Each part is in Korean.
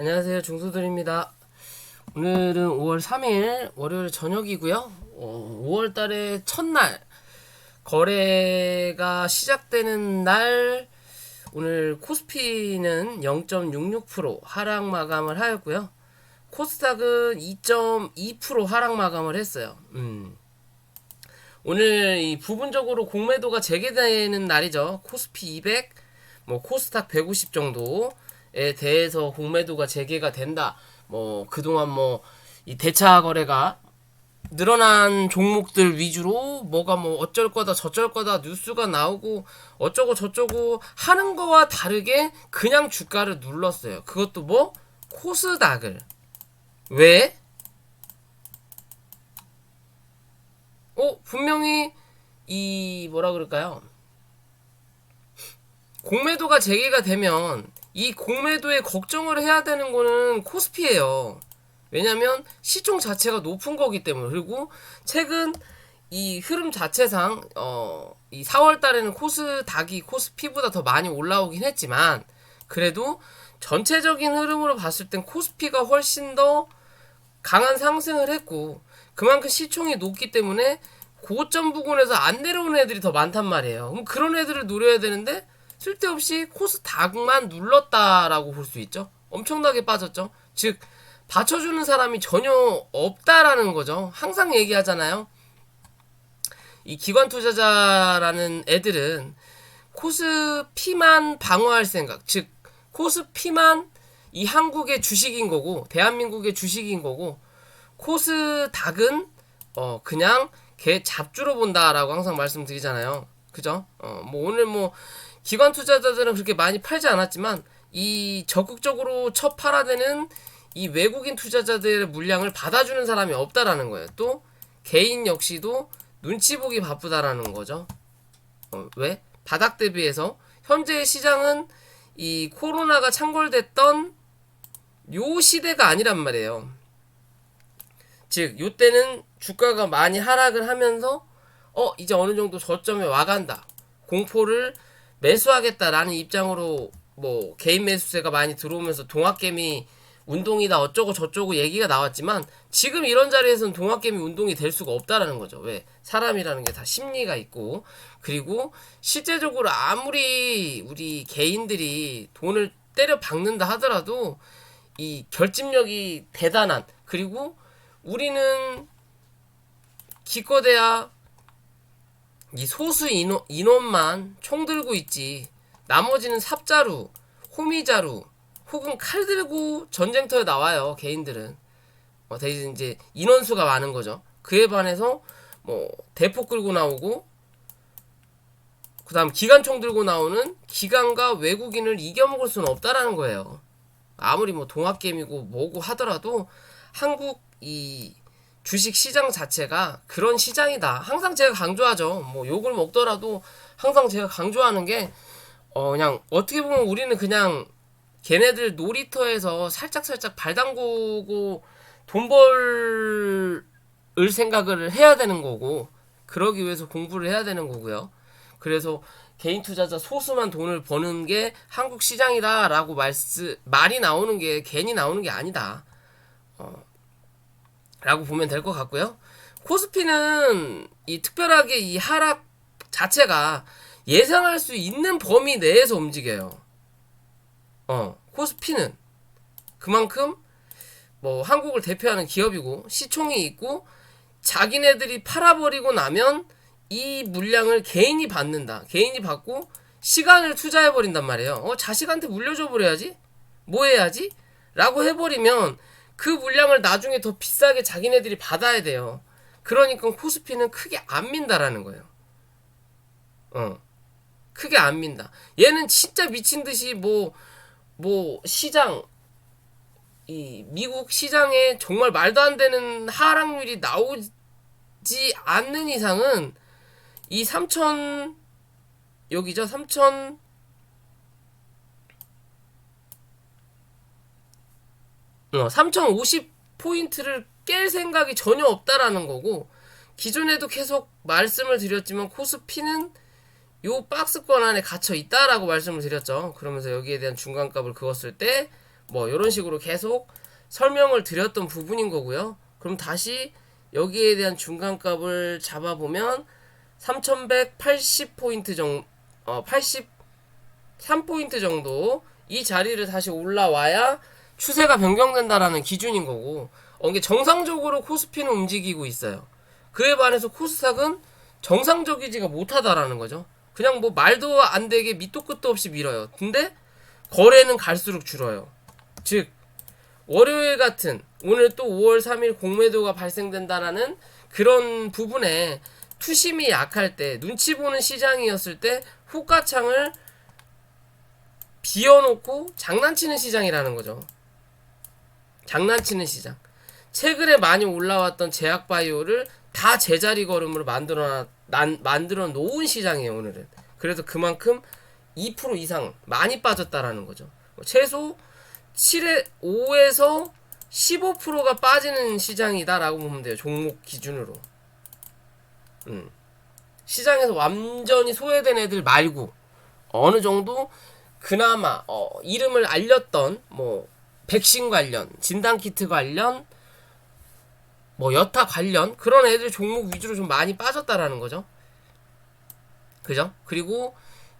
안녕하세요. 중수들입니다. 오늘은 5월 3일 월요일 저녁이고요. 어, 5월 달의 첫날 거래가 시작되는 날 오늘 코스피는 0.66% 하락 마감을 하였고요. 코스닥은 2.2% 하락 마감을 했어요. 음. 오늘 이 부분적으로 공매도가 재개되는 날이죠. 코스피 200, 뭐 코스닥 150 정도에 대해서 공매도가 재개가 된다. 뭐 그동안 뭐 이 대차 거래가 늘어난 종목들 위주로 뭐가 뭐 어쩔 거다 저쩔 거다 뉴스가 나오고 어쩌고 저쩌고 하는 거와 다르게 그냥 주가를 눌렀어요. 그것도 뭐 코스닥을 왜? 어 분명히 이 뭐라 그럴까요? 공매도가 재개가 되면 이 공매도에 걱정을 해야 되는 거는 코스피예요. 왜냐면 시총 자체가 높은 거기 때문에 그리고 최근 이 흐름 자체상 어 이 4월 달에는 코스닥이 코스피보다 더 많이 올라오긴 했지만 그래도 전체적인 흐름으로 봤을 땐 코스피가 훨씬 더 강한 상승을 했고 그만큼 시총이 높기 때문에 고점 부근에서 안 내려오는 애들이 더 많단 말이에요. 그럼 그런 애들을 노려야 되는데 쓸데없이 코스 닥만 눌렀다라고 볼 수 있죠. 엄청나게 빠졌죠. 즉 받쳐주는 사람이 전혀 없다라는 거죠. 항상 얘기하잖아요. 이 기관 투자자라는 애들은 코스피만 방어할 생각, 즉 코스피만 이 한국의 주식인 거고 대한민국의 주식인 거고 코스닥은 어 그냥 개 잡주로 본다라고 항상 말씀드리잖아요. 그죠? 어뭐 오늘 뭐 기관 투자자들은 그렇게 많이 팔지 않았지만 이 적극적으로 첫 팔아대는 이 외국인 투자자들의 물량을 받아주는 사람이 없다라는 거예요. 또 개인 역시도 눈치 보기 바쁘다라는 거죠. 어, 왜? 바닥 대비해서 현재 시장은 이 코로나가 창궐됐던 요 시대가 아니란 말이에요. 즉, 요 때는 주가가 많이 하락을 하면서 어 이제 어느 정도 저점에 와간다. 공포를 매수하겠다라는 입장으로 뭐 개인 매수세가 많이 들어오면서 동학개미 운동이다 어쩌고 저쩌고 얘기가 나왔지만 지금 이런 자리에서는 동학개미 운동이 될 수가 없다라는 거죠. 왜? 사람이라는 게 다 심리가 있고 그리고 실제적으로 아무리 우리 개인들이 돈을 때려 박는다 하더라도 이 결집력이 대단한 그리고 우리는 기껏해야 이 소수 인원, 인원만 총 들고 있지 나머지는 삽자루, 호미자루 혹은 칼 들고 전쟁터에 나와요 개인들은. 어, 대신 이제 인원수가 많은 거죠. 그에 반해서 뭐 대포 끌고 나오고 그 다음 기관총 들고 나오는 기관과 외국인을 이겨먹을 수는 없다라는 거예요. 아무리 뭐 동학개미고 뭐고 하더라도 한국 이 주식 시장 자체가 그런 시장이다. 항상 제가 강조하죠. 뭐 욕을 먹더라도 항상 제가 강조하는 게 어, 그냥 어떻게 보면 우리는 그냥 걔네들 놀이터에서 살짝살짝 발 담그고 돈 벌을 생각을 해야 되는 거고 그러기 위해서 공부를 해야 되는 거고요. 그래서 개인 투자자 소수만 돈을 버는 게 한국 시장이다라고 말씀 말이 나오는 게 괜히 나오는 게 아니다. 어, 라고 보면 될 것 같고요. 코스피는 이 특별하게 이 하락 자체가 예상할 수 있는 범위 내에서 움직여요. 어, 코스피는 그만큼 뭐 한국을 대표하는 기업이고 시총이 있고 자기네들이 팔아버리고 나면 이 물량을 개인이 받는다. 개인이 받고 시간을 투자해 버린단 말이에요. 어, 자식한테 물려줘 버려야지. 뭐 해야지? 라고 해버리면 그 물량을 나중에 더 비싸게 자기네들이 받아야 돼요. 그러니까 코스피는 크게 안 민다라는 거예요. 어. 크게 안 민다. 얘는 진짜 미친 듯이 뭐, 뭐, 시장, 이, 미국 시장에 정말 말도 안 되는 하락률이 나오지 않는 이상은 이 3천, 여기죠? 3천, 어, 3050포인트를 깰 생각이 전혀 없다라는 거고 기존에도 계속 말씀을 드렸지만 코스피는 요 박스권 안에 갇혀 있다라고 말씀을 드렸죠. 그러면서 여기에 대한 중간값을 그었을 때 뭐 이런 식으로 계속 설명을 드렸던 부분인 거고요. 그럼 다시 여기에 대한 중간값을 잡아보면 3180포인트 정도 어 83포인트 정도 이 자리를 다시 올라와야 추세가 변경된다라는 기준인 거고 어, 이게 정상적으로 코스피는 움직이고 있어요. 그에 반해서 코스닥은 정상적이지가 못하다라는 거죠. 그냥 뭐 말도 안 되게 밑도 끝도 없이 밀어요. 근데 거래는 갈수록 줄어요. 즉 월요일 같은 오늘 또 5월 3일 공매도가 발생된다라는 그런 부분에 투심이 약할 때 눈치 보는 시장이었을 때 호가창을 비워놓고 장난치는 시장이라는 거죠. 장난치는 시장. 최근에 많이 올라왔던 제약바이오를 다 제자리 걸음으로 만들어 난, 만들어 놓은 시장이에요 오늘은. 그래서 그만큼 2% 이상 많이 빠졌다라는 거죠. 최소 7에 5에서 15%가 빠지는 시장이다라고 보면 돼요. 종목 기준으로. 음. 시장에서 완전히 소외된 애들 말고 어느 정도 그나마 어, 이름을 알렸던 뭐 백신 관련, 진단 키트 관련, 뭐 여타 관련 그런 애들 종목 위주로 좀 많이 빠졌다라는 거죠. 그죠? 그리고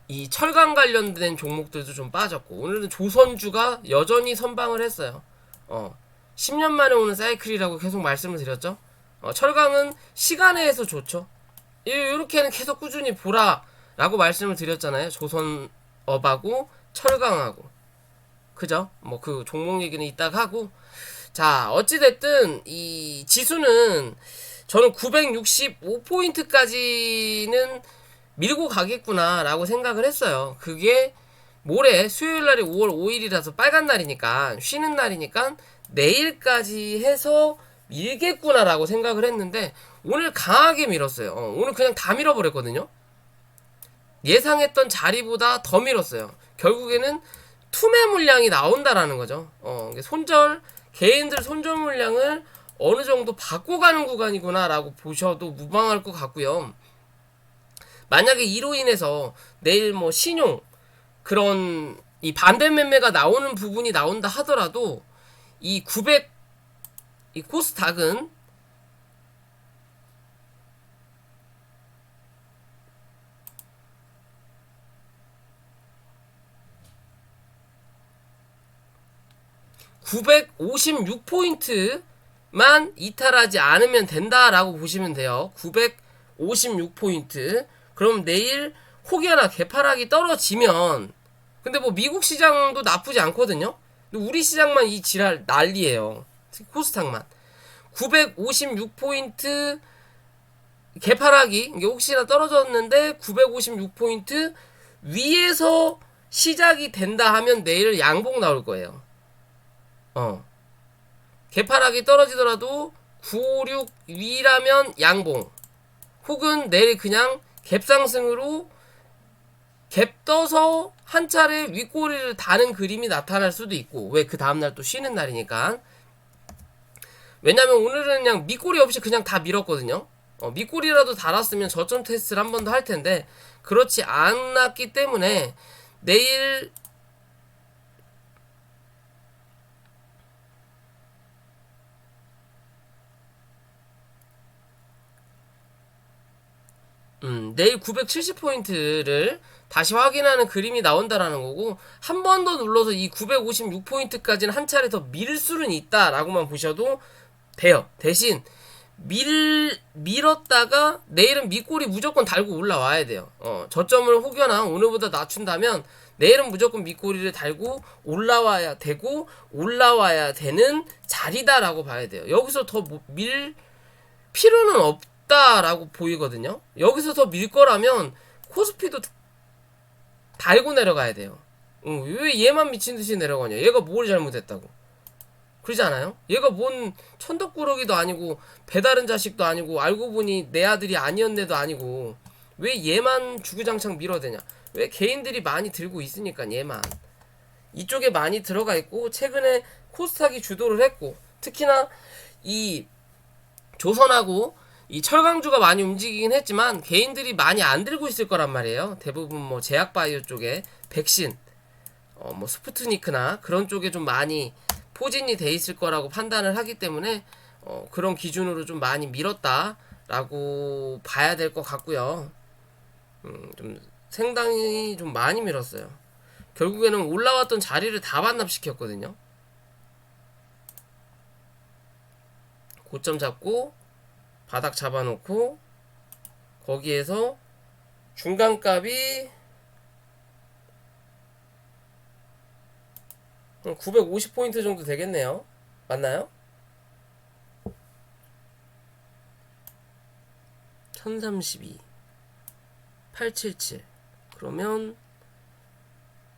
이 철강 관련된 종목들도 좀 빠졌고 오늘은 조선주가 여전히 선방을 했어요. 어. 10년 만에 오는 사이클이라고 계속 말씀을 드렸죠. 어, 철강은 시간에서 좋죠. 이렇게는 계속 꾸준히 보라라고 말씀을 드렸잖아요. 조선업하고 철강하고 그죠? 뭐 그 종목 얘기는 이따가 하고 자 어찌됐든 이 지수는 저는 965포인트까지는 밀고 가겠구나라고 생각을 했어요. 그게 모레 수요일 날이 5월 5일이라서 빨간 날이니까 쉬는 날이니까 내일까지 해서 밀겠구나라고 생각을 했는데 오늘 강하게 밀었어요. 어, 오늘 그냥 다 밀어버렸거든요. 예상했던 자리보다 더 밀었어요. 결국에는 투매 물량이 나온다라는 거죠. 어, 손절 개인들 손절 물량을 어느 정도 바꿔가는 구간이구나라고 보셔도 무방할 것 같고요. 만약에 이로 인해서 내일 뭐 신용 그런 이 반대 매매가 나오는 부분이 나온다 하더라도 이 900, 이 코스닥은 (956포인트만) 이탈하지 않으면 된다라고 보시면 돼요 (956포인트) 그럼 내일 혹여나 개파락이 떨어지면 근데 뭐 미국 시장도 나쁘지 않거든요. 우리 시장만 이 지랄 난리예요. 코스닥만 956포인트 개파락이 이게 혹시나 떨어졌는데 956포인트 위에서 시작이 된다 하면 내일 양봉 나올 거예요. 어. 개파락이 떨어지더라도 956 위라면 양봉. 혹은 내일 그냥 갭상승으로 갭 떠서 한 차례 윗꼬리를 다는 그림이 나타날 수도 있고 왜 그 다음날 또 쉬는 날이니까 왜냐면 오늘은 그냥 밑꼬리 없이 그냥 다 밀었거든요 어, 밑꼬리라도 달았으면 저점 테스트를 한 번 더 할 텐데 그렇지 않았기 때문에 내일 음, 내일 970포인트를 다시 확인하는 그림이 나온다라는 거고 한 번 더 눌러서 이 956포인트까지는 한 차례 더 밀 수는 있다라고만 보셔도 돼요. 대신 밀 밀었다가 내일은 밑골이 무조건 달고 올라와야 돼요. 어, 저점을 혹여나 오늘보다 낮춘다면 내일은 무조건 밑꼬리를 달고 올라와야 되고 올라와야 되는 자리다라고 봐야 돼요. 여기서 더 밀 필요는 없 없다라고 보이거든요. 여기서 더 밀 거라면 코스피도 달고 내려가야 돼요. 어, 왜 얘만 미친 듯이 내려가냐? 얘가 뭘 잘못했다고? 그러지 않아요? 얘가 뭔 천덕꾸러기도 아니고 배다른 자식도 아니고 알고 보니 내 아들이 아니었네도 아니고 왜 얘만 주구장창 밀어대냐? 왜 개인들이 많이 들고 있으니까 얘만 이쪽에 많이 들어가 있고 최근에 코스닥이 주도를 했고 특히나 이 조선하고 이 철강주가 많이 움직이긴 했지만 개인들이 많이 안 들고 있을 거란 말이에요. 대부분 뭐 제약바이오 쪽에 백신 어, 뭐 스푸트니크나 그런 쪽에 좀 많이 포진이 돼 있을 거라고 판단을 하기 때문에 어, 그런 기준으로 좀 많이 밀었다라고 봐야 될 것 같고요. 음, 좀 상당히 좀 많이 밀었어요. 결국에는 올라왔던 자리를 다 반납시켰거든요. 고점 잡고 바닥 잡아놓고 거기에서 중간값이 950포인트 정도 되겠네요. 맞나요? 1032 877 그러면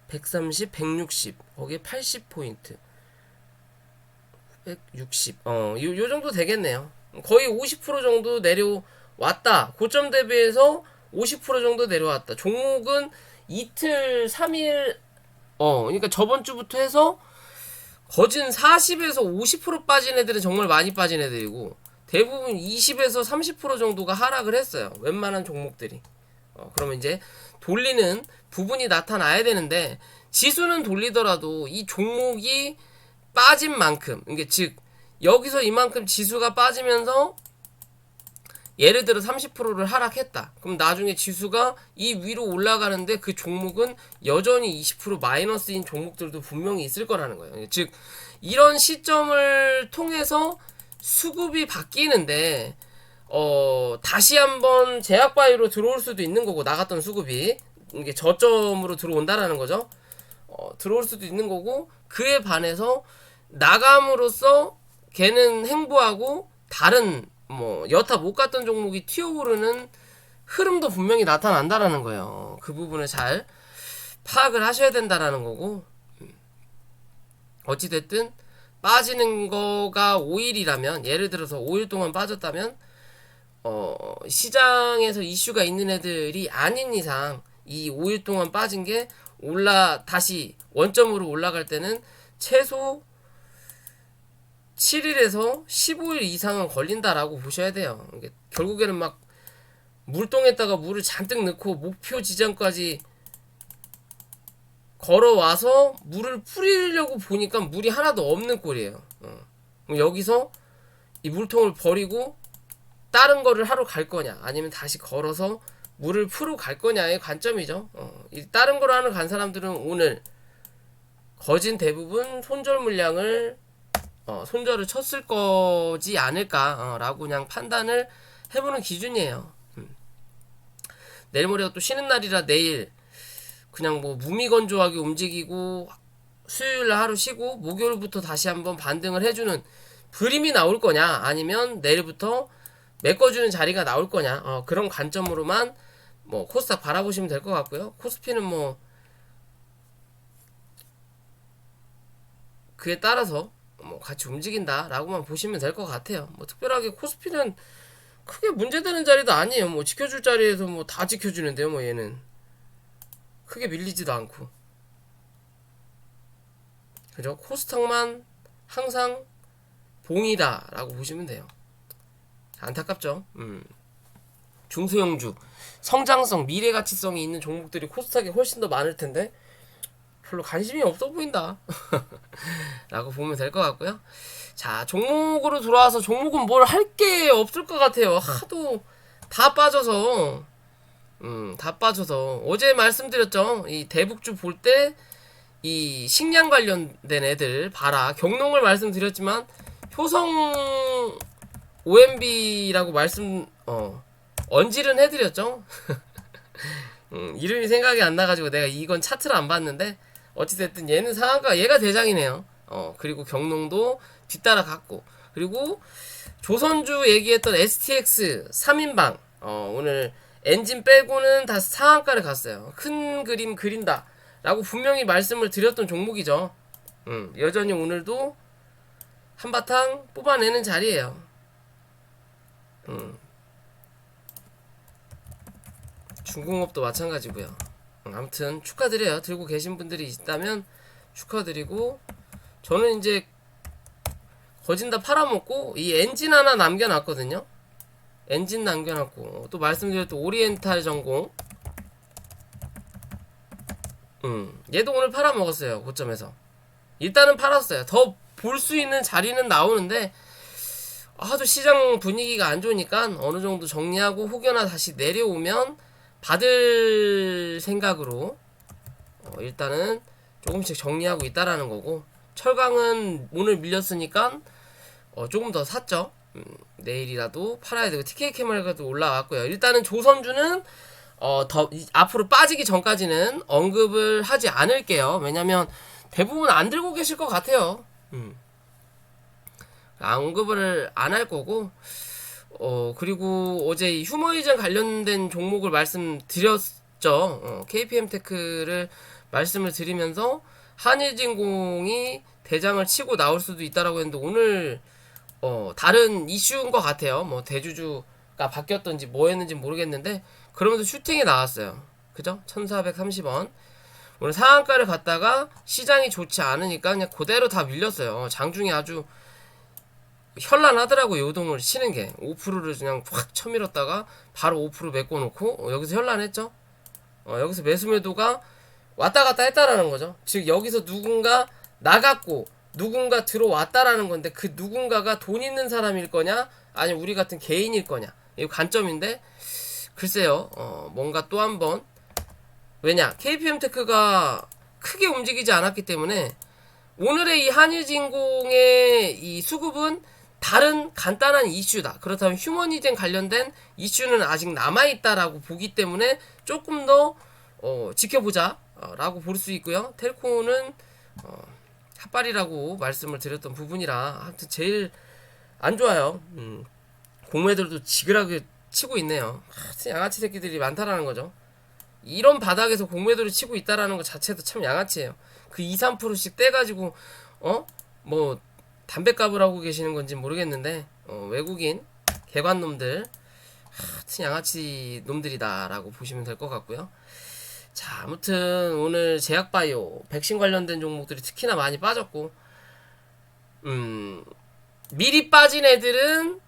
130, 160 거기에 80포인트 960 어, 요, 요 정도 되겠네요. 거의 50% 정도 내려왔다. 고점 대비해서 50% 정도 내려왔다. 종목은 이틀, 3일 어, 그러니까 저번 주부터 해서 거진 40에서 50% 빠진 애들은 정말 많이 빠진 애들이고 대부분 20에서 30% 정도가 하락을 했어요. 웬만한 종목들이. 어, 그러면 이제 돌리는 부분이 나타나야 되는데 지수는 돌리더라도 이 종목이 빠진 만큼, 이게 즉 여기서 이만큼 지수가 빠지면서 예를 들어 30%를 하락했다. 그럼 나중에 지수가 이 위로 올라가는데 그 종목은 여전히 20% 마이너스인 종목들도 분명히 있을 거라는 거예요. 즉 이런 시점을 통해서 수급이 바뀌는데 어 다시 한번 제약 바이로 들어올 수도 있는 거고 나갔던 수급이 이게 저점으로 들어온다라는 거죠. 어, 들어올 수도 있는 거고 그에 반해서 나감으로써 걔는 행보하고 다른 뭐 여타 못 갔던 종목이 튀어오르는 흐름도 분명히 나타난다라는 거예요. 그 부분을 잘 파악을 하셔야 된다라는 거고 어찌 됐든 빠지는 거가 5일이라면 예를 들어서 5일 동안 빠졌다면 어 시장에서 이슈가 있는 애들이 아닌 이상 이 5일 동안 빠진 게 올라 다시 원점으로 올라갈 때는 최소 7일에서 15일 이상은 걸린다라고 보셔야 돼요. 결국에는 막 물통에다가 물을 잔뜩 넣고 목표 지점까지 걸어와서 물을 뿌리려고 보니까 물이 하나도 없는 꼴이에요. 어. 여기서 이 물통을 버리고 다른 거를 하러 갈 거냐 아니면 다시 걸어서 물을 풀어 갈 거냐의 관점이죠. 어. 이 다른 거를 하러 간 사람들은 오늘 거진 대부분 손절 물량을 어, 손절을 쳤을 거지 않을까라고 그냥 판단을 해보는 기준이에요. 음. 내일 모레가 또 쉬는 날이라 내일 그냥 뭐 무미건조하게 움직이고 수요일 날 하루 쉬고 목요일부터 다시 한번 반등을 해주는 그림이 나올 거냐 아니면 내일부터 메꿔주는 자리가 나올 거냐 어, 그런 관점으로만 뭐 코스닥 바라보시면 될 것 같고요. 코스피는 뭐 그에 따라서 뭐 같이 움직인다라고만 보시면 될 것 같아요. 뭐 특별하게 코스피는 크게 문제되는 자리도 아니에요. 뭐 지켜줄 자리에서 뭐 다 지켜주는데요. 뭐 얘는 크게 밀리지도 않고 그죠? 코스닥만 항상 봉이다라고 보시면 돼요. 안타깝죠. 음. 중소형주 성장성 미래 가치성이 있는 종목들이 코스닥에 훨씬 더 많을 텐데 별로 관심이 없어 보인다. 라고 보면 될 것 같고요. 자, 종목으로 돌아와서 종목은 뭘 할 게 없을 것 같아요. 하도 다 빠져서. 음, 다 빠져서. 어제 말씀드렸죠. 이 대북주 볼 때, 이 식량 관련된 애들 봐라. 경농을 말씀드렸지만, 효성 OMB라고 말씀, 어, 언질은 해드렸죠. 음, 이름이 생각이 안 나가지고 내가 이건 차트를 안 봤는데, 어찌됐든 얘는 상한가 얘가 대장이네요. 어 그리고 경농도 뒤따라 갔고 그리고 조선주 얘기했던 STX 3인방 어 오늘 엔진 빼고는 다 상한가를 갔어요. 큰 그림 그린다. 라고 분명히 말씀을 드렸던 종목이죠. 음, 여전히 오늘도 한바탕 뽑아내는 자리예요. 음. 중공업도 마찬가지고요. 아무튼 축하드려요. 들고 계신 분들이 있다면 축하드리고 저는 이제 거진 다 팔아먹고 이 엔진 하나 남겨놨거든요. 엔진 남겨놨고 또 말씀드렸던 오리엔탈 전공 음, 얘도 오늘 팔아 먹었어요. 고점에서. 일단은 팔았어요. 더 볼 수 있는 자리는 나오는데 하도 시장 분위기가 안 좋으니까 어느 정도 정리하고 혹여나 다시 내려오면 받을 생각으로 어, 일단은 조금씩 정리하고 있다라는 거고 철강은 오늘 밀렸으니까 어, 조금 더 샀죠. 음, 내일이라도 팔아야 되고 TK 캐멀가도 올라왔고요. 일단은 조선주는 어, 더 이- 앞으로 빠지기 전까지는 언급을 하지 않을게요. 왜냐면 대부분 안 들고 계실 것 같아요. 음. 언급을 안 할 거고 어 그리고 어제 이 휴머이전 관련된 종목을 말씀드렸죠. 어, KPM 테크를 말씀을 드리면서 한일진공이 대장을 치고 나올 수도 있다라고 했는데 오늘 어 다른 이슈인 것 같아요. 뭐 대주주가 바뀌었던지 뭐 했는지 모르겠는데 그러면서 슈팅이 나왔어요. 그죠? 1430원. 오늘 상한가를 갔다가 시장이 좋지 않으니까 그냥 그대로 다 밀렸어요. 장중에 아주 현란하더라고 요동을 치는 게 5%를 그냥 확 쳐밀었다가 바로 5% 메꿔놓고 어, 여기서 현란했죠. 어, 여기서 매수 매도가 왔다 갔다 했다라는 거죠. 즉 여기서 누군가 나갔고 누군가 들어왔다라는 건데 그 누군가가 돈 있는 사람일 거냐 아니면 우리 같은 개인일 거냐 이 관점인데 글쎄요 어, 뭔가 또 한 번 왜냐 KPM 테크가 크게 움직이지 않았기 때문에 오늘의 이 한일진공의 이 수급은 다른 간단한 이슈다. 그렇다면 휴머니즘 관련된 이슈는 아직 남아있다라고 보기 때문에 조금 더 어, 지켜보자 어, 라고 볼 수 있고요. 텔코는 어, 핫발이라고 말씀을 드렸던 부분이라 하여튼 제일 안 좋아요. 음, 공매들도 지그하게 치고 있네요. 하, 양아치 새끼들이 많다라는 거죠. 이런 바닥에서 공매도를 치고 있다라는 것 자체도 참 양아치예요. 그 2, 3%씩 떼가지고 어? 뭐 담배값을 하고 계시는 건지 모르겠는데 어, 외국인 개관놈들 하여튼 양아치 놈들이다라고 보시면 될 것 같고요. 자 아무튼 오늘 제약바이오 백신 관련된 종목들이 특히나 많이 빠졌고 음 미리 빠진 애들은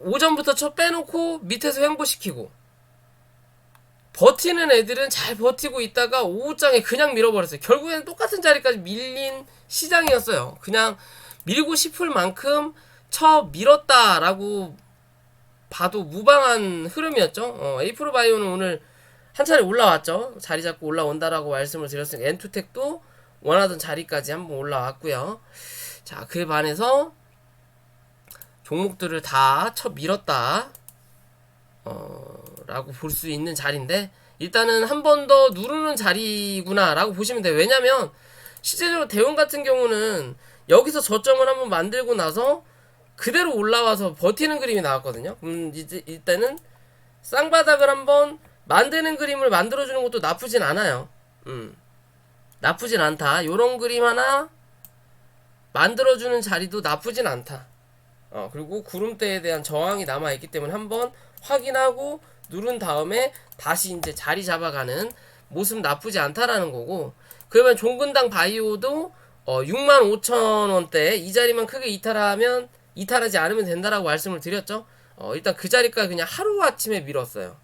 오전부터 쳐 빼놓고 밑에서 횡보시키고 버티는 애들은 잘 버티고 있다가 오후장에 그냥 밀어버렸어요. 결국에는 똑같은 자리까지 밀린 시장이었어요. 그냥 밀고 싶을 만큼 쳐 밀었다라고 봐도 무방한 흐름이었죠. 어, 에이프로 바이오는 오늘 한 차례 올라왔죠. 자리 잡고 올라온다라고 말씀을 드렸으니까 엔투텍도 원하던 자리까지 한번 올라왔고요. 자, 그에 반해서 종목들을 다 쳐 밀었다. 어, 라고 볼 수 있는 자리인데 일단은 한 번 더 누르는 자리구나 라고 보시면 돼요. 왜냐면 실제적으로 대운 같은 경우는 여기서 저점을 한번 만들고 나서 그대로 올라와서 버티는 그림이 나왔거든요. 그럼 이제 일단은 쌍바닥을 한번 만드는 그림을 만들어주는 것도 나쁘진 않아요. 음. 나쁘진 않다. 요런 그림 하나 만들어주는 자리도 나쁘진 않다. 어, 그리고 구름대에 대한 저항이 남아있기 때문에 한번 확인하고 누른 다음에 다시 이제 자리 잡아가는 모습 나쁘지 않다라는 거고 그러면 종근당 바이오도 어, 65,000원대 이 자리만 크게 이탈하면 이탈하지 않으면 된다라고 말씀을 드렸죠. 어, 일단 그 자리까지 그냥 하루 아침에 밀었어요.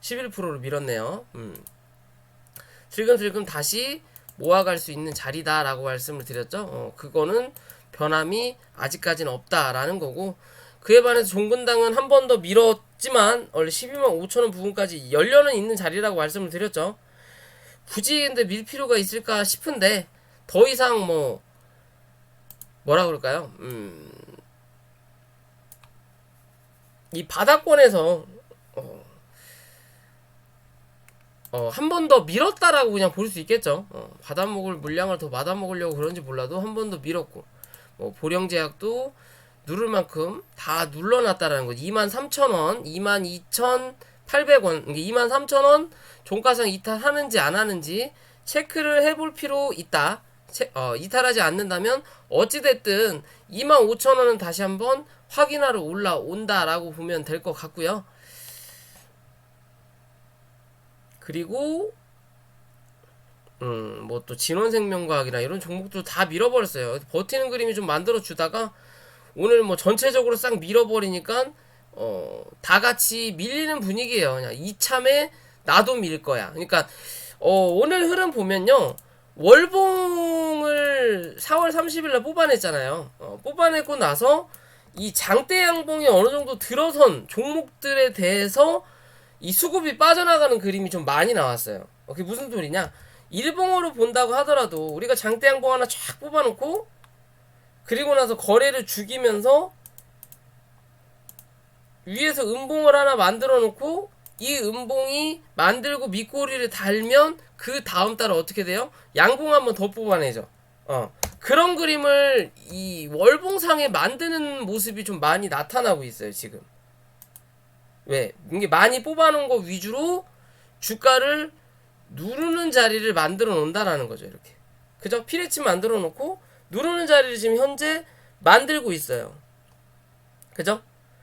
11%로 밀었네요. 음. 슬금슬금 다시 모아갈 수 있는 자리다라고 말씀을 드렸죠. 어, 그거는 변함이 아직까지는 없다라는 거고 그에 반해서 종근당은 한 번 더 밀었지만 원래 12만 5천원 부분까지 열려는 있는 자리라고 말씀을 드렸죠. 굳이 근데 밀 필요가 있을까 싶은데 더 이상 뭐 뭐라 그럴까요? 음, 이 바닥권에서 어, 어, 한 번 더 밀었다라고 그냥 볼 수 있겠죠. 어, 받아먹을 물량을 더 받아먹으려고 그런지 몰라도 한 번 더 밀었고 뭐 보령제약도 누를 만큼 다 눌러놨다라는 거지. 23,000원, 22,800원, 23,000원 종가상 이탈하는지 안 하는지 체크를 해볼 필요 있다. 체, 어, 이탈하지 않는다면 어찌됐든 25,000원은 다시 한번 확인하러 올라온다라고 보면 될 것 같고요. 그리고 음, 뭐 또 진원생명과학이나 이런 종목도 다 밀어버렸어요. 버티는 그림이 좀 만들어 주다가 오늘 뭐 전체적으로 싹 밀어버리니까 어, 다 같이 밀리는 분위기예요. 그냥 이참에 나도 밀 거야. 그러니까 어, 오늘 흐름 보면요. 월봉을 4월 30일 날 뽑아냈잖아요. 어, 뽑아내고 나서 이 장대 양봉이 어느 정도 들어선 종목들에 대해서 이 수급이 빠져나가는 그림이 좀 많이 나왔어요. 어, 그게 무슨 소리냐? 일봉으로 본다고 하더라도 우리가 장대 양봉 하나 쫙 뽑아놓고 그리고 나서 거래를 죽이면서 위에서 음봉을 하나 만들어 놓고 이 음봉이 만들고 밑꼬리를 달면 그 다음 달에 어떻게 돼요? 양봉 한번 더 뽑아내죠. 어. 그런 그림을 이 월봉상에 만드는 모습이 좀 많이 나타나고 있어요, 지금. 왜? 이게 많이 뽑아놓은 거 위주로 주가를 누르는 자리를 만들어 놓는다라는 거죠, 이렇게. 그죠? 피레치 만들어 놓고 누르는 자리를 지금 현재 만들고 있어요. 그죠?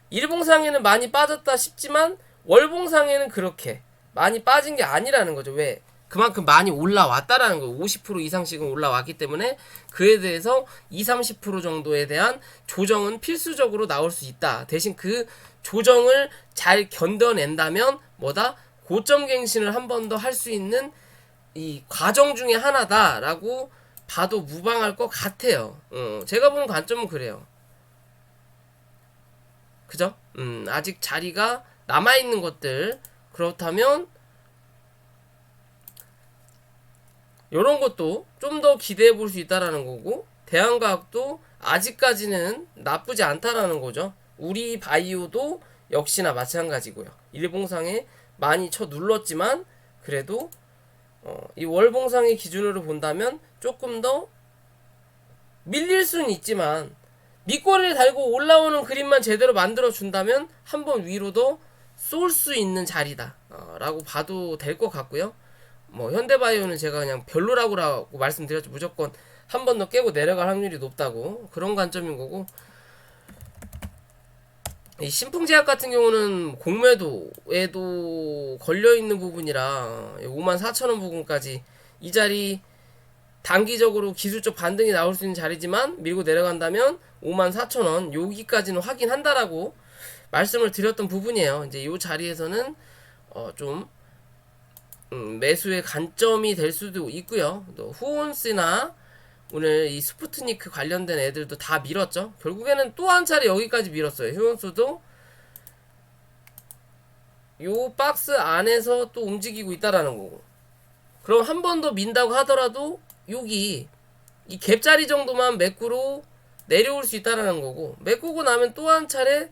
일봉상에는 많이 빠졌다 싶지만 월봉상에는 그렇게 많이 빠진 게 아니라는 거죠. 왜? 그만큼 많이 올라왔다라는 거예요. 50% 이상씩은 올라왔기 때문에 그에 대해서 20, 30% 정도에 대한 조정은 필수적으로 나올 수 있다. 대신 그 조정을 잘 견뎌낸다면 뭐다? 고점 갱신을 한 번 더 할 수 있는 이 과정 중에 하나다라고 봐도 무방할 것 같아요. 어, 제가 보는 관점은 그래요. 그죠? 음, 아직 자리가 남아있는 것들 그렇다면 이런 것도 좀 더 기대해 볼 수 있다라는 거고 대한과학도 아직까지는 나쁘지 않다라는 거죠. 우리 바이오도 역시나 마찬가지고요. 일봉상에 많이 쳐 눌렀지만 그래도 어, 이 월봉상의 기준으로 본다면 조금 더 밀릴 수는 있지만 밑꼬리를 달고 올라오는 그림만 제대로 만들어 준다면 한 번 위로도 쏠 수 있는 자리다 어, 라고 봐도 될 것 같고요. 뭐 현대바이오는 제가 그냥 별로라고 라고 말씀드렸죠. 무조건 한 번 더 깨고 내려갈 확률이 높다고. 그런 관점인 거고. 이 신풍제약 같은 경우는 공매도에도 걸려 있는 부분이라 5만 4천 원 부분까지 이 자리 단기적으로 기술적 반등이 나올 수 있는 자리지만 밀고 내려간다면 5만 4천 원 여기까지는 확인한다라고 말씀을 드렸던 부분이에요. 이제 이 자리에서는 어 좀 음, 매수의 관점이 될 수도 있고요. 또 후온스나 오늘 이 스푸트니크 관련된 애들도 다 밀었죠. 결국에는 또 한 차례 여기까지 밀었어요. 휴원수도 요 박스 안에서 또 움직이고 있다라는 거고. 그럼 한 번 더 민다고 하더라도 여기 이 갭자리 정도만 매꾸로 내려올 수 있다라는 거고 메꾸고 나면 또 한 차례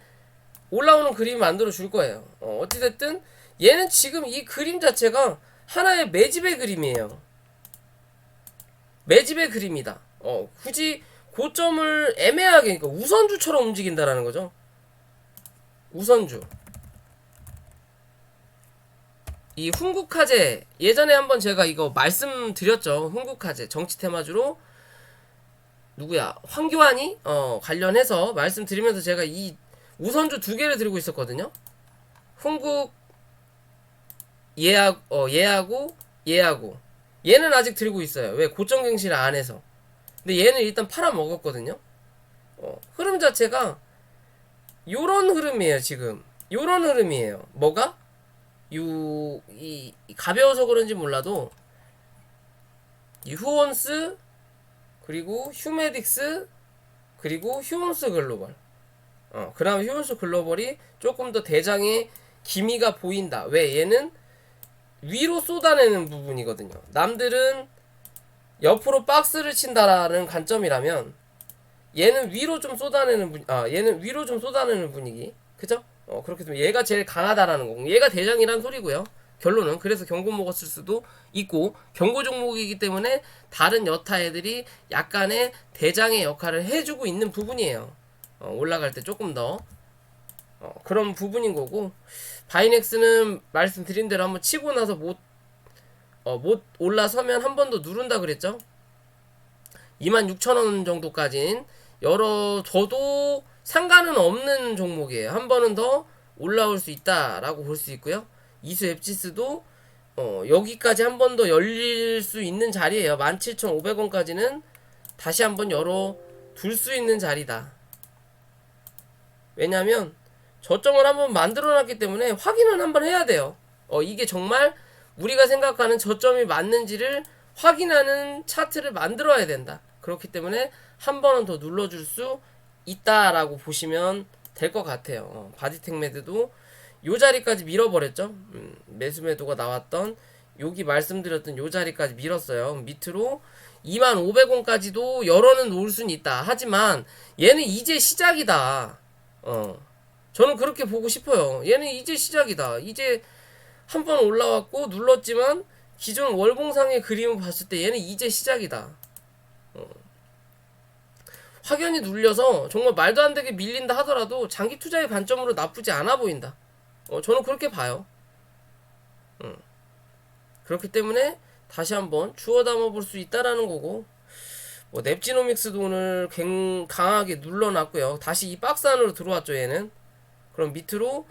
올라오는 그림 만들어 줄 거예요. 어, 어찌됐든 얘는 지금 이 그림 자체가 하나의 매집의 그림이에요. 매집의 그림이다. 어, 굳이 고점을 애매하게 그러니까 우선주처럼 움직인다라는 거죠. 우선주. 이 훈국화재 예전에 한번 제가 이거 말씀드렸죠. 훈국화재 정치 테마주로 누구야 황교안이 어 관련해서 말씀드리면서 제가 이 우선주 두 개를 들고 있었거든요. 훈국 예하 어 예하고 예하고 얘는 아직 들고 있어요. 왜 고점갱실 안에서. 근데 얘는 일단 팔아 먹었거든요. 어, 흐름 자체가 요런 흐름이에요 지금. 요런 흐름이에요. 뭐가? 유, 이, 이 가벼워서 그런지 몰라도, 이 후원스, 그리고 휴메딕스, 그리고 휴원스 글로벌. 어, 그 다음에 휴원스 글로벌이 조금 더 대장의 기미가 보인다. 왜? 얘는 위로 쏟아내는 부분이거든요. 남들은 옆으로 박스를 친다라는 관점이라면, 얘는 위로 좀 쏟아내는 분, 아, 얘는 위로 좀 쏟아내는 분위기. 그죠? 어, 그렇게 되면 얘가 제일 강하다라는 거고 얘가 대장이란 소리고요. 결론은 그래서 경고 먹었을 수도 있고 경고 종목이기 때문에 다른 여타 애들이 약간의 대장의 역할을 해주고 있는 부분이에요. 어, 올라갈 때 조금 더 어, 그런 부분인 거고 바이넥스는 말씀드린 대로 한번 치고 나서 못, 어, 못 올라서면 한 번 더 누른다 그랬죠. 26,000원 정도까진 열어둬도 상관은 없는 종목이에요. 한 번은 더 올라올 수 있다라고 볼 수 있고요. 이수 앱지스도 어, 여기까지 한 번 더 열릴 수 있는 자리예요. 17,500원까지는 다시 한 번 열어 둘 수 있는 자리다. 왜냐면 저점을 한번 만들어 놨기 때문에 확인은 한번 해야 돼요. 어, 이게 정말 우리가 생각하는 저점이 맞는지를 확인하는 차트를 만들어야 된다. 그렇기 때문에 한 번은 더 눌러줄 수 있다라고 보시면 될 것 같아요. 어, 바디텍 매드도 요 자리까지 밀어버렸죠. 음, 매수 매도가 나왔던 여기 말씀드렸던 요 자리까지 밀었어요. 밑으로 25,500원까지도 열어는 놓을 수는 있다. 하지만 얘는 이제 시작이다. 어. 저는 그렇게 보고 싶어요. 얘는 이제 시작이다. 이제 한 번 올라왔고 눌렀지만 기존 월봉상의 그림을 봤을 때 얘는 이제 시작이다. 어. 확연히 눌려서 정말 말도 안 되게 밀린다 하더라도 장기 투자의 관점으로 나쁘지 않아 보인다. 어, 저는 그렇게 봐요. 음. 그렇기 때문에 다시 한번 주워 담아 볼 수 있다라는 거고 뭐 넵지노믹스도 오늘 굉 강하게 눌러놨고요. 다시 이 박스 안으로 들어왔죠 얘는. 그럼 밑으로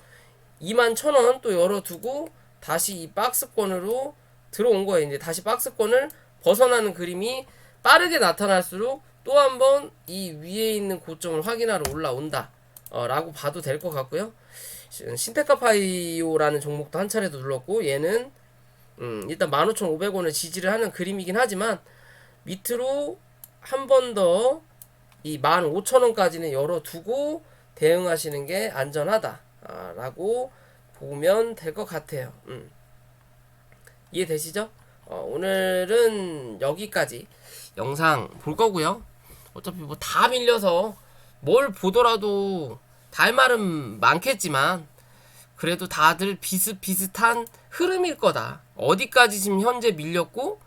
2만 1,000원 또 열어두고 다시 이 박스권으로 들어온 거예요. 이제 다시 박스권을 벗어나는 그림이 빠르게 나타날수록 또 한 번 이 위에 있는 고점을 확인하러 올라온다. 어, 라고 봐도 될 것 같고요. 신- 신테카파이오라는 종목도 한 차례도 눌렀고 얘는 음, 일단 15,500원을 지지를 하는 그림이긴 하지만 밑으로 한 번 더 이 15,000원까지는 열어두고 대응하시는 게 안전하다 아, 라고 보면 될 것 같아요. 음. 이해되시죠? 어, 오늘은 여기까지 영상 볼 거고요. 어차피 뭐 다 밀려서 뭘 보더라도 다할 말은 많겠지만 그래도 다들 비슷비슷한 흐름일 거다. 어디까지 지금 현재 밀렸고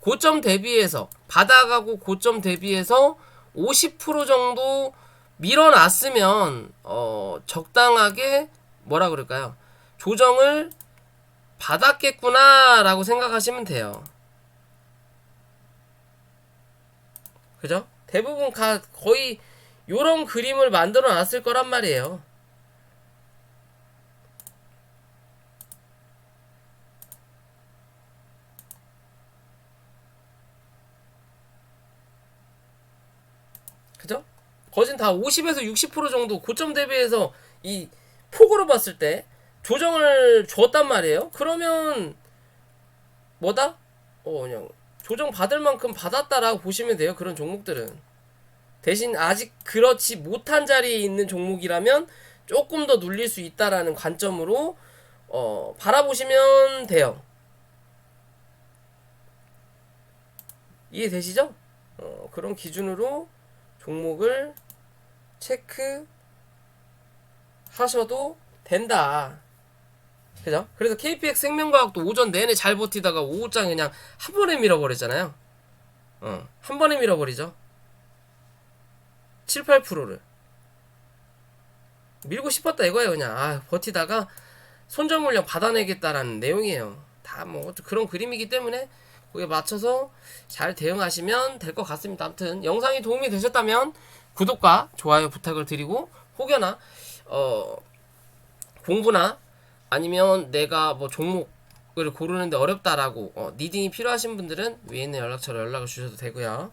고점 대비해서 바닥하고 고점 대비해서 50% 정도 밀어놨으면 어 적당하게 뭐라 그럴까요? 조정을 받았겠구나라고 생각하시면 돼요. 그죠? 대부분 가 거의 요런 그림을 만들어 놨을 거란 말이에요. 그죠? 거진 다 50에서 60% 정도 고점 대비해서 이 폭으로 봤을 때 조정을 줬단 말이에요. 그러면 뭐다? 어 그냥 조정 받을 만큼 받았다라고 보시면 돼요. 그런 종목들은 대신 아직 그렇지 못한 자리에 있는 종목이라면 조금 더 눌릴 수 있다라는 관점으로 어 바라보시면 돼요. 이해되시죠? 어, 그런 기준으로 종목을 체크 하셔도 된다. 그죠? 그래서 KPX 생명과학도 오전 내내 잘 버티다가 오후장 그냥 한 번에 밀어버렸잖아요. 어, 한 번에 밀어버리죠. 7, 8%를. 밀고 싶었다 이거예요, 그냥. 아, 버티다가 손절 물량 받아내겠다라는 내용이에요. 다 뭐 그런 그림이기 때문에 거기에 맞춰서 잘 대응하시면 될 것 같습니다. 아무튼 영상이 도움이 되셨다면 구독과 좋아요 부탁을 드리고 혹여나 어 공부나 아니면 내가 뭐 종목을 고르는데 어렵다라고 어, 니딩이 필요하신 분들은 위에 있는 연락처로 연락을 주셔도 되고요.